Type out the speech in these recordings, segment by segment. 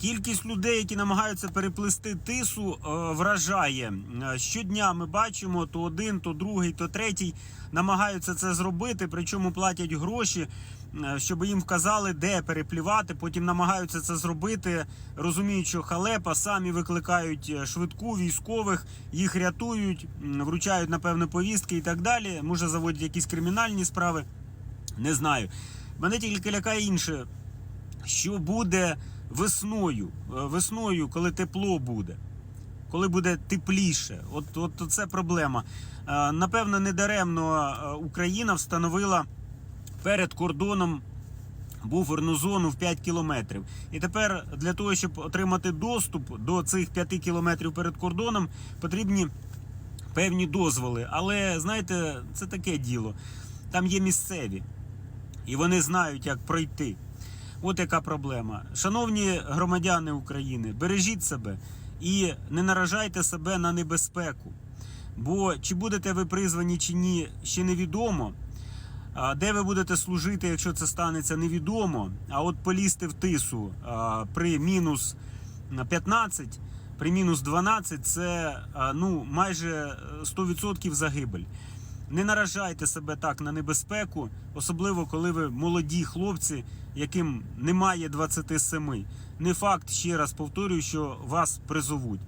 Кількість людей, які намагаються переплисти тису, е, вражає. Е, Щодня ми бачимо, то один, то другий, то третій намагаються це зробити, причому платять гроші, е, щоб їм вказали, де переплівати. Потім намагаються це зробити, розуміють, що халепа, самі викликають швидку військових, їх рятують, вручають, напевно, повістки і так далі. Може, заводять якісь кримінальні справи. Не знаю. Мене тільки лякає інше що буде весною. Е, Весною, коли тепло буде, коли буде тепліше. От, от це проблема. Е, Напевно, недаремно е, Україна встановила перед кордоном буферну зону в 5 кілометрів. І тепер для того, щоб отримати доступ до цих 5 кілометрів перед кордоном, потрібні певні дозволи. Але знаєте, це таке діло. Там є місцеві, і вони знають, як пройти. От яка проблема. Шановні громадяни України, бережіть себе і не наражайте себе на небезпеку. Бо чи будете ви призвані чи ні, ще невідомо. Де ви будете служити, якщо це станеться, невідомо. А от полізти в тису при мінус 15, при мінус 12 це ну, майже е, 100% загибель. Не наражайте себе так на небезпеку, особливо коли ви молоді хлопці, яким немає 27. Не факт, ще раз повторюю, що вас призовуть.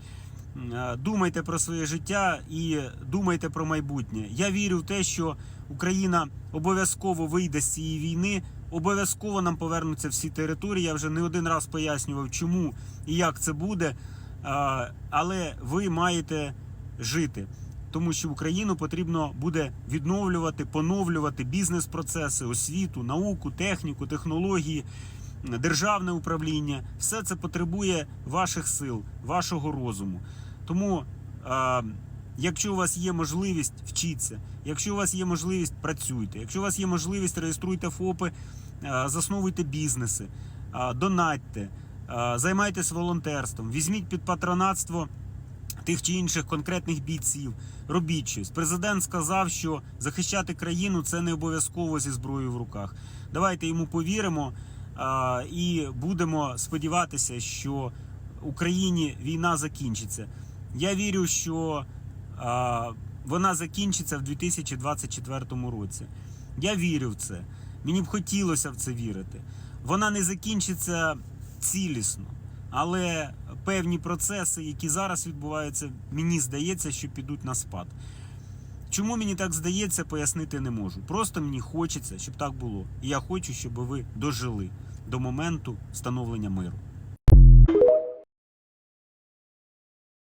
Е, Думайте про своє життя і думайте про майбутнє. Я вірю в те, що Україна обов'язково вийде з цієї війни, обов'язково нам повернуться всі території. Я вже не один раз пояснював, чому і як це буде. Е, Але ви маєте жити. Тому що Україну потрібно буде відновлювати, поновлювати бізнес-процеси, освіту, науку, техніку, технології, державне управління. Все це потребує ваших сил, вашого розуму. Тому, е, якщо у вас є можливість, вчіться. Якщо у вас є можливість, працюйте. Якщо у вас є можливість, реєструйте ФОПи, е, засновуйте бізнеси, е, донатьте, е, займайтесь волонтерством, візьміть під патронатство тих чи інших конкретних бійців. Робіть щось. Президент сказав, що захищати країну це не обов'язково зі зброєю в руках. Давайте йому повіримо а, і будемо сподіватися, що Україні війна закінчиться. Я вірю, що а, вона закінчиться в 2024 році. Я вірю в це. Мені б хотілося в це вірити. Вона не закінчиться цілісно. Але певні процеси, які зараз відбуваються, мені здається, що підуть на спад. Чому мені так здається, пояснити не можу. Просто мені хочеться, щоб так було. І я хочу, щоб ви дожили до моменту встановлення миру.